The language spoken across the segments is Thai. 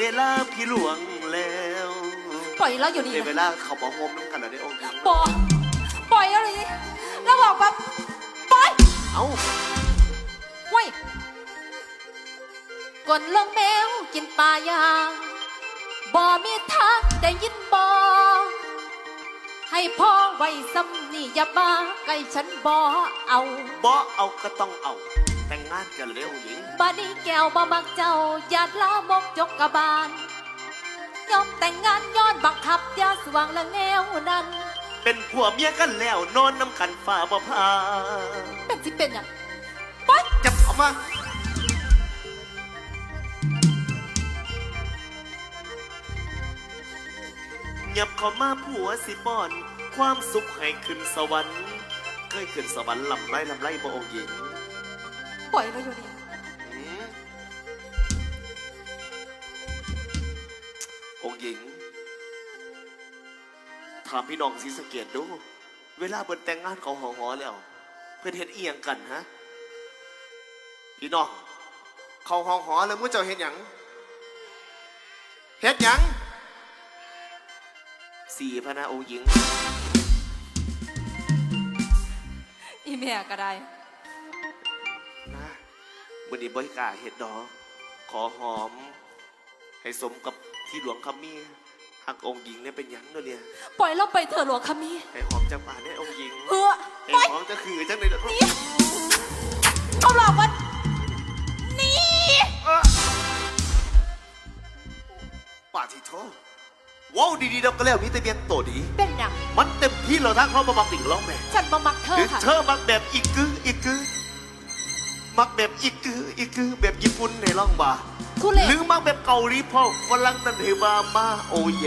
เวลาพี่หลวงแล้วปล่อยเราอยู่นี่ในเวนะลาเขาบอกโฮมน้ำกันแล้วได้องค์หญิงปล่อยปล่อยเราเลยแล้วบอกแบบปล่อยเอ้าเว้ยกดลงแมวกินปลายางบ่มีทางได้ยินบ่ให้พ่อไว้ซ้ำนี่อย่ามาใกล้ฉันบ่เอาบ่เอาก็ต้องเอา แต่งงานกันเลยได้องค์หญิง บานี้แก้วบ่มักเจ้าญาติลามกจกกะบาลยอมแต่งงานย้อนบังคับยาสว่างและแนวนั้น เป็นผัวเมียกันแล้วนอนน้ำกันฝ่าบ่พาเป็นสิเป็นอย่างไปจับเอามาหยับเข้ามาผัวสิป้อน ความสุขให้ขึ้นสวรรค์ เคยขึ้นสวรรค์ลำไรลำไรบ่องค์หญิง ปล่อยเราอยู่นี่ ค์หญิง ถามพี่น้องศรีสะเกดดู เวลาเปิดแต่งงานเขาหอหอแล้ว เพื่อนเฮ็ดเอียงกันฮะ พี่น้อง เขาหอหอแล้วมุ่เจ้าเฮ็ดหยังเฮ็ดหยังสี่พระนาองค์หญิง อีเมียก็ได้ นะวันนี้บริกล้าเฮ็ดดอกขอหอม ให้สมกับ ที่หลวงคำมีหักองค์หญิงเนี่ยเป็นหยังเนาะเนี่ยปล่อยเราไปเถอะหลวงคำมีให้หอมจังป่าเนี่ยองค์หญิงเพื่อให้ปล่อยหอมจะคือจังเลยเด้อเขาหลอกมันนี่ป่าที่โทษว้าวดีๆเราก็แล้วมีแต่เบียนโตดี เป็นอย่างมันเต็มที่เราทั้งเขามาบักดิ่งร้องแม่ฉันมามักเธหอรือค่ะ เธอมักแบบอีกกึอีกกึมักแบบอีกกึอีกกึแบบญี่ปุ่นในร้องบ่า ทุเรศหรือมักแบบเกาหลีพ่อฝรั่งนั่นเฮบามาโอเย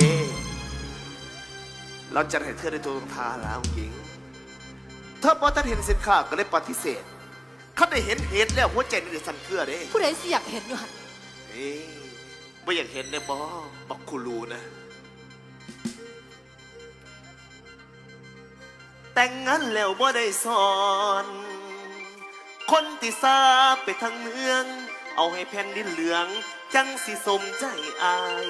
เราจะให้เธอได้ตัวทาแล้วองค์หญิง เธอพอท่านเห็นสินค้าก็เลยปฏิเสธเขาได้เห็นเหตุแล้วหัวใจนี่ได้สั่นเครือเด้ผู้ใดสิอยากเห็นอยู่หันเอ้ยไม่อยากเห็นเนี่ยบอบักคูรูนะ แต่งงานแล้วบ่ได้สอน คนที่ซาไปทางเมือง เอาให้แผ่นดินเหลือง จังสิสมใจอาย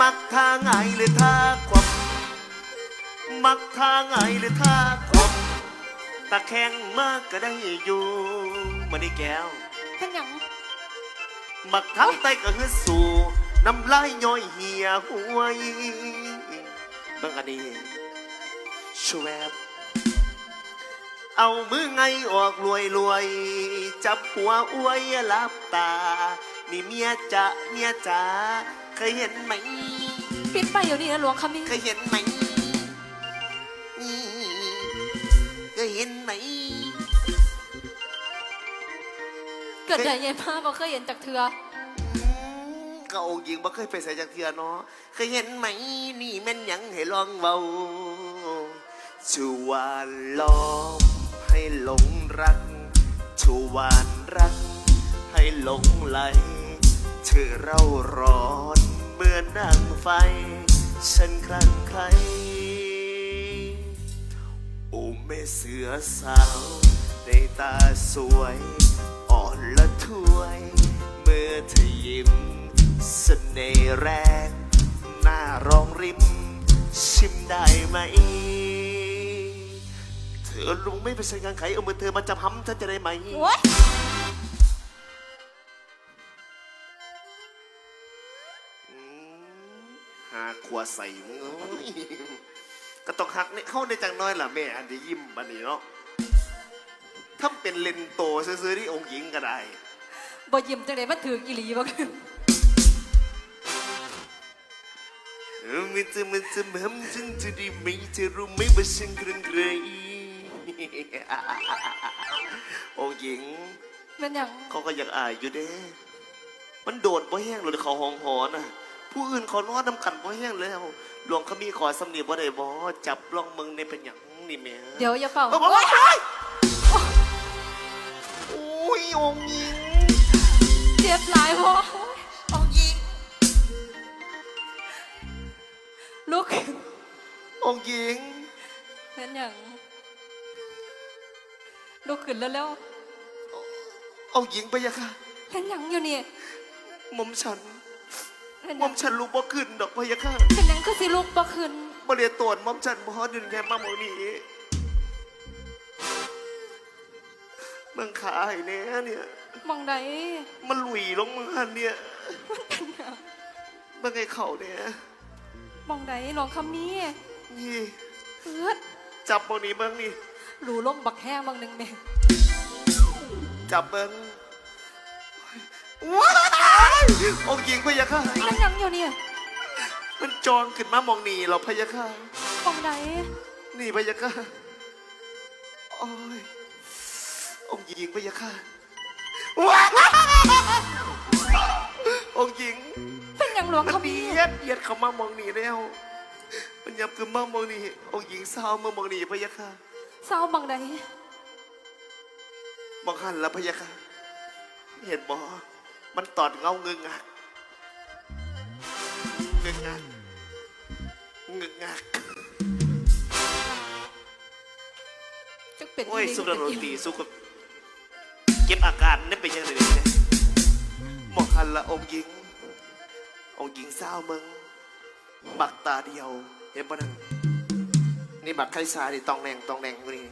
มักทางไงหรือท่าความมักทางไงหรือท่าความตะแคงมากก็ได้อยู่มานี่แก้ว เป็นอย่างมักทั้งไตก็คือสู่น้ำลายย่อยเหี่ยหวยเบิ่งอันนี้ชวบ เอามือไงออกรวยรวย จับหัวอวยหลับตา นี่เมียจะเมียจ๋าเคยเห็นไหม ปิดไปอยู่นี่นะหลวงคำมีเคยเห็นไหมเคยเห็นไหม เกิดใหญ่ใหญ่มากก็เคยเห็นจากเธออืมก็องค์หญิงบ่เคยไปใส่จากเทือเนาะเคยเห็นไหม นี่แม่นหยังให้ลองเบาชวานล้อม ให้หลงรักชวานรัก ให้หลงไหลเธอเราร้อนเหมือนดังไฟ ฉันคลั่งไคล้โอ้แม่เสือสาวในตาสวย อ่อนละถวย เมื่อเธอยิ้มเสน่ห์แรง หน้ารองริม ชิมได้ไหม เธอลุงไม่ไปใช้งานไขเอามือเธอมาจับห้ำฉันจะได้ไหม โอ้ยอืมหาขวใส่มึงเอ้ยก็ต้องหักเนี่ยเข้าในจังน้อยล่ะแม่อันนี้ยิ้มบันนี้เนาะถ้าเป็นเลนโตซื้อๆที่องค์หญิงก็ได้ บ่ยิ้มจังไดมันถืออีหลีบ่คือเออมันจะมันจะมันฉันจะได้ไหมเธอรู้ไหมว่าฉันเกรงเกรง องค์หญิง เป็นอย่างเขาก็อยากอายอยู่เด้ มันโดดบ่แห้งเลยเขาห้องหอน่ะ ผู้อื่นเขานอนน้ำกันบ่แห้งแล้วหลวงเขามีขอสำเนียงบ่ได้บ่จับลองมึงในเป็นอย่างนี่แหม่เดี๋ยวอย่าเป่าโอ้โอ้ยยโอ้ยองค์หญิง เจ็บหลายพอองค์หญิงลุกองค์หญิงเป็นอย่าง ลุกขึ้นแล้วแล้วองค์หญิงไปยังค่ะเป็นอย่างอยู่นี่หม่อมฉันเป็นหหม่ยัองมฉันลูกบ่ขึ้นดอกพะยะค่ะเป็นหยังคือสิลูกบ่ขึ้นบ่เรียนตรวจหม่อมฉันบ่ฮอดดินแค่มาหมองนี้เมืองขาให้แน่เนี่ย มองใดมันหลุยลงมือหันเนี่ยเมื่อไงเขาเนี่ยมองใดน้องคำนี้นี่ เอิดจับโมนี้เบิ้งนี่ หลูล่มบักแห้งบางหนึงแม่จับเบิ้งว้ายองค์หญิงพะยะค่ะ มันหยังอยู่เนี่ยมันจองขึ้นมามองนี่เราพะยะค่ะมองใดนี่พะยะค่ะโอ้ยองค์หญิงพะยะค่ะว้ายองค์หญิงเป็นหยังหลวงมันคำเบีนี้ยดเบียดเขามามองนี่แล้ว มันยับขึ้นมามองนี่องค์หญิงเศร้าเมื่อมองนี่พะยะค่ะ เศร้ามองใดมองหันแล้วพะยะค่ะ เห็นบ่มันตอดเงาเงึงงักเงึงงักเงึงงักจักเป็นโอ้ยอีหลีสุดดนตรีสุกบเก็บอาการนี่เป็นยังไงเนี่ยมองหันละองค์หญิง องค์หญิงเศร้ามึงบักตาเดียว เห็นปะนั่น นี่บักไข้สานี่ตองแหน่งตองแหน่งอยู่นี่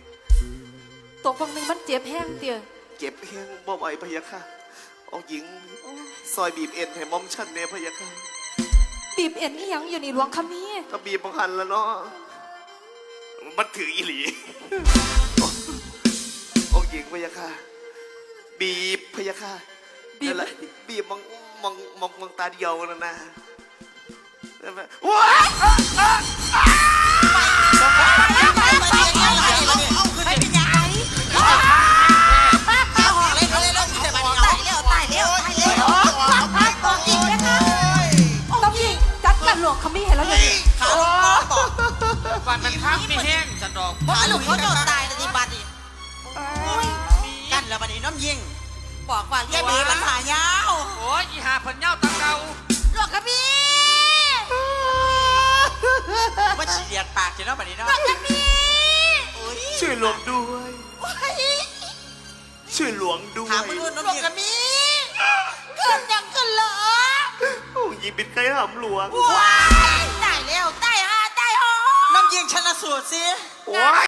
ตัวบางหนึงมันเจ็บแห้งเตี่ยเก็บเพียงบ่ไหวพะยะค่ะองค์หญิงโอ้ยซอยบีบเอ็นให้หมอมฉันเนี่ยพะยะค่ะบีบเอ็นอีหยังอยู่นี่หลวงคำนี้ถ้าบีบบังหันแล้วเนาะมันถืออีหลีองค์หญิงพะยะค่ะบีบพะยะค่ะบีบนั่นแหละบีบมองมองมองมองตาเดียวนั่นนะนั่นแหละว้า วันมันทับไม่แห้งจะดอกขาลูกเขาจะตายเลยทีบัดนี้กันแล้วบัดนี้น้ำยิงบอกว่าเรียกเบปัญหายาวโอ้ยอีหาเพิ่นเหย้าตังเก่าหลวงกระบี่มันเฉียดปากเฉียดน้ำบัดนี้เนาะหลวงกระบี่ช่วยหลวงด้วยช่วยหลวงด้วถามยมึงหลวงกระบี่เกิดยังกันเหรอองค์หญิงเป็นใครหำหลวงว้า ยตาย